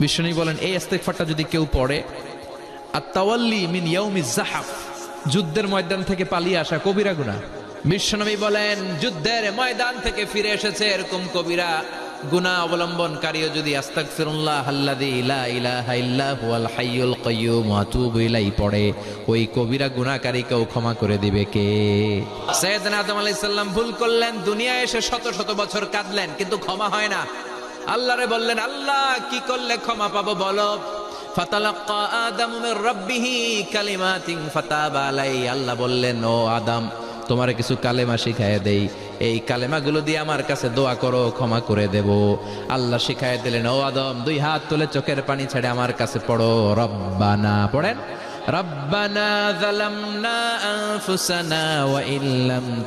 বিষ্ণনী বলেন, এই ইস্তেগফারটা যদি কেউ পড়ে আর তাওয়াল্লি মিন ইয়াউমি জাহাফ যুদ্ধের ময়দান থেকে পালিয়ে আসা কবিরা গুনাহ। বিশ্বনবী বলেন, যুদ্ধের ময়দান থেকে ফিরে এসেছে এরকম কবিরা, গুনাহ অবলম্বনকারীও যদি আস্তাগফিরুল্লাহ আল্লাযী লা ইলাহা ইল্লা হুয়াল হাইয়ুল কাইয়্যুম ওয়া আতুবু ইলাইহি পড়ে, ওই কবিরা গুনাহকারীকেও ক্ষমা করে দিবে কে? সৈয়দনা আদম আলাইহিস সালাম ভুল করলেন, দুনিয়ায় এসে শত শত বছর কাঁদলেন, কিন্তু ক্ষমা হয় না। আল্লাহরে বললেন, আল্লাহ, কি করলে ক্ষমা পাবো বলো? আল্লাহ বললেন আদম কিছু কালেমা দেই। এই কালেমাগুলো দিয়ে আমার কাছে দোয়া করো, ক্ষমা করে আল্লাহ আদম, দুই হাত চোখের পানি ছেড়ে আমার কাছে পড়ো। রব্বানা, পড়েন। রব্বানা ওয়া ইল্লাম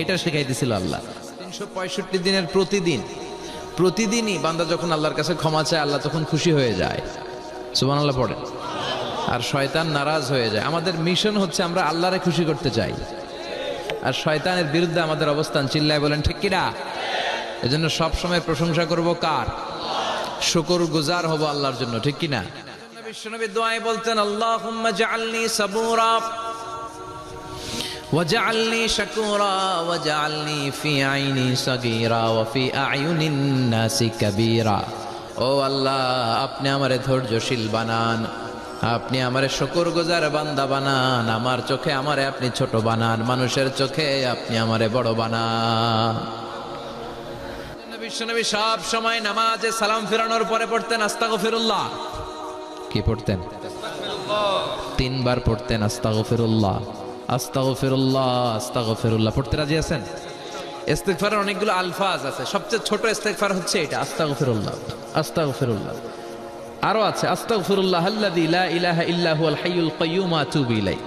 এটা শেখাই দিছিল আল্লাহ। তিনশো পঁয়ষট্টি দিনের প্রতিদিন, প্রতিদিনই বান্দা যখন আল্লাহর কাছে ক্ষমা চায়, আল্লাহ তখন খুশি হয়ে যায়। সুবান আল্লাহ পড়ে আর শয়তান নারাজ হয়ে যায়। আমাদের মিশন হচ্ছে আমরা আল্লাহরে খুশি করতে চাই। আর শয়তানের বিরুদ্ধে আমাদের অবস্থান চিল্লায় বলেন, ঠিক কিনা? এজন্য সবসময় প্রশংসা করব কার? শুকর গুজার হব আল্লাহর জন্য, ঠিক কিনা? বিশ্বনবী দোয়ায় বলতেন আল্লাহুম্মা জাআলনি সাবুরা وجعلني شكورا وجعلني في عيني صغيرا وفي أعين الناس كبيرا ও আল্লাহ আপনি আমারে ধৈর্যশীল বানান আপনি আমারে শুকর গুজার বান্দা বানান আমার চোখে আমারে আপনি ছোট বানান মানুষের চোখে আপনি আমারে বড় বানান বিশ্বনবী সব সময় নামাজে সালাম ফিরানোর পরে পড়তেন আস্তাগফিরুল্লাহ কি পড়তেন? তিনবার পড়তেন আস্তাগফিরুল্লাহ আস্তাগফিরুল্লাহ আস্তাগফিরুল্লাহ। পড়তে রাজি আছেন? ইস্তেগফারের অনেকগুলো আলফাজ আছে। সবচেয়ে ছোট ইস্তেগফার হচ্ছে এটা, আস্তাগফিরুল্লাহ আস্তাগফিরুল্লাহ। আরও আছে, আস্তাগফিরুল্লাহ আল্লাযী লা ইলাহা হাইয়ুল আতুবু ইলাইহি।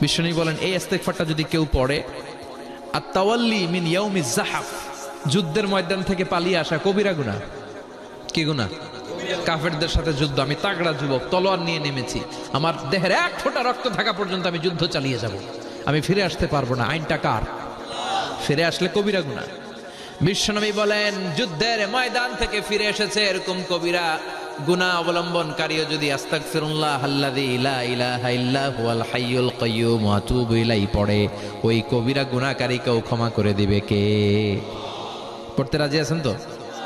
বিশ্বনী বলেন, এই ইস্তেগফারটা যদি কেউ পড়ে আর তাওয়াল্লি মিন ইয়াউমি জাহাফ যুদ্ধের ময়দান থেকে পালিয়ে আসা কবিরা গুনাহ। কি গুনাহ? কাফেরদের সাথে যুদ্ধ। আমি তাগড়া যুবক, তলোয়ার নিয়ে নেমেছি। আমার দেহের এক ফোঁটা রক্ত থাকা পর্যন্ত আমি যুদ্ধ চালিয়ে যাব। আমি ফিরে আসতে পারব না। আইনটা কার? ফিরে আসলে কবিরা গুণা। বিশ্বনবী বলেন, যুদ্ধের ময়দান থেকে ফিরে এসেছে এরকম কবিরা। গুণা অবলম্বনকারীও যদি আস্তাগফিরুল্লাহ আল্লাযী লা ইলাহা ইল্লা হুয়াল হাইয়ুল কাইয়্যুম ওয়া আতুবু ইলাইহি পড়ে, ওই কবিরা গুনাহকারীকেও ক্ষমা করে দিবে কে? পড়তে রাজি আছেন তো?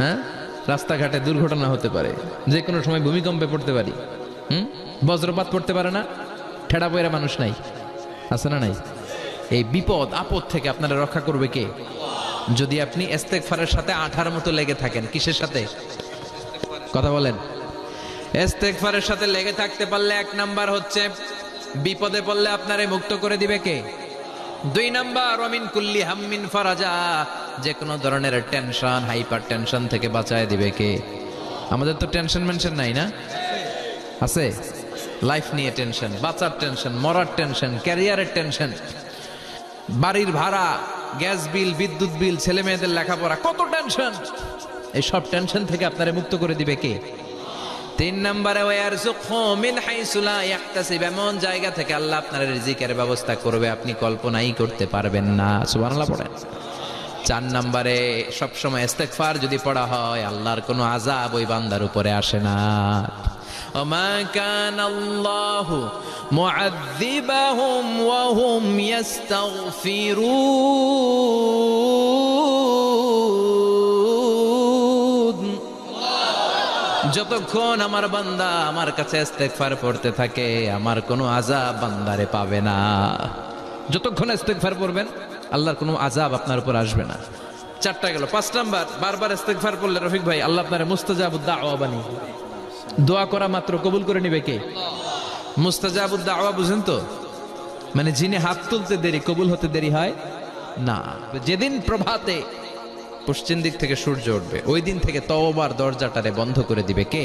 হ্যাঁ? রাস্তাঘাটে দুর্ঘটনা হতে পারে। যে কোনো সময় ভূমিকম্পে পড়তে পারি। হুম? বজ্রপাত পড়তে পারে না। ঠেড়া বইরা মানুষ নাই। আছে না নাই? এই বিপদ, আপদ থেকে আপনারা রক্ষা করবে কে? যদি আপনি এস্তেকফারের সাথে আঠার মতো লেগে থাকেন, কিসের সাথে? কথা বলেন। এস্তেকফারের সাথে লেগে থাকতে পারলে এক নাম্বার হচ্ছে, বিপদে পড়লে আপনারে মুক্ত করে দিবে কে? দুই নাম্বার অমিন কুল্লি হাম্মিন ফারাজা। যে কোনো ধরনের টেনশন হাইপার টেনশন থেকে বাঁচায় দিবে কে? আমাদের তো টেনশন মেনশন নাই না? আছে? লাইফ নিয়ে টেনশন বাঁচার টেনশন মরার টেনশন ক্যারিয়ারের টেনশন বাড়ির ভাড়া গ্যাস বিল বিদ্যুৎ বিল ছেলে মেয়েদের লেখাপড়া, কত টেনশন এই সব টেনশন থেকে আপনারা মুক্ত করে দিবে কে? তিন নম্বরে মিন এমন জায়গা থেকে আল্লাহ আপনার রিজিকের ব্যবস্থা করবে, আপনি কল্পনাই করতে পারবেন না। সুবহানাল্লাহ পড়েন। চার নম্বরে সবসময় ইস্তেগফার যদি পড়া হয় আল্লাহর কোনো আযাব ওই বান্দার উপরে আসে না وما كان الله معذبهم وهم يستغفرون যতক্ষণ আমার বান্দা আমার কাছে ইস্তেগফার পড়তে থাকে আমার কোনো আযাব বান্দারে পাবে না যতক্ষণ ইস্তেগফার পড়বেন আল্লাহর কোনো আজাব আপনার উপর আসবে না। চারটা গেল, পাঁচ নাম্বার, বারবার ইস্তেগফার করলে রফিক ভাই, আল্লাহ আপনার মুস্তাজাবুদ দাওয়া বানিয়ে দোয়া করা মাত্র কবুল করে নিবে কে? মুস্তাজাবুদ দাওয়া, বুঝেন তো? মানে যিনি হাত তুলতে দেরি, কবুল হতে দেরি হয় না। যেদিন প্রভাতে পশ্চিম দিক থেকে সূর্য উঠবে, ওই দিন থেকে তওবার দরজাটারে বন্ধ করে দিবে কে?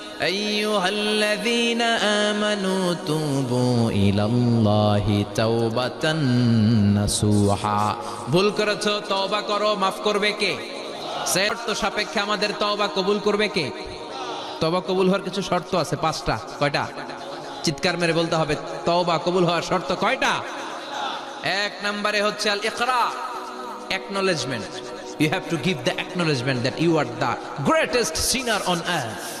আইয়ুহাল্লাযীনা আমানু তুবু ইলাল্লাহি তাওবাতান নাসুহা ভুল করেছ, তওবা করো, মাফ করবে কে? শর্ত সাপেক্ষে আমাদের তওবা কবুল করবে কে? তওবা কবুল হওয়ার কিছু শর্ত আছে, পাঁচটা, কয়টা? চিৎকার মেরে বলতে হবে, তওবা কবুল হওয়ার শর্ত কয়টা? এক নম্বরে হচ্ছে আল ইকরা acknowledgement. You have to give the acknowledgement that you are the greatest sinner on earth.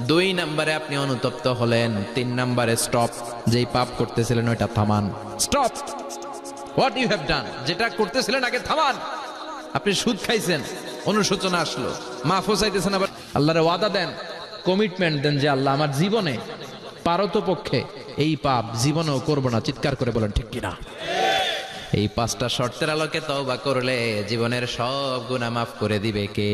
দুই নম্বরে আপনি অনুতপ্ত হলেন, তিন নম্বরে স্টপ যেই পাপ করতেছিলেন ওইটা থামান। Stop what you have done যেটা করতেছিলেন আগে থামান। আপনি সুদ খাইছেন, অনুশোচনা আসলো, মাফ চাইতেছেন আবার আল্লাহরে ওয়াদা দেন কমিটমেন্ট দেন যে আল্লাহ আমার জীবনে, পারত পক্ষে এই পাপ জীবনেও করব না। চিৎকার করে বলেন, ঠিক কিনা? এই পাঁচটা শর্তের আলোকে তওবা করলে জীবনের সব গুনাহ মাফ করে দিবে কে?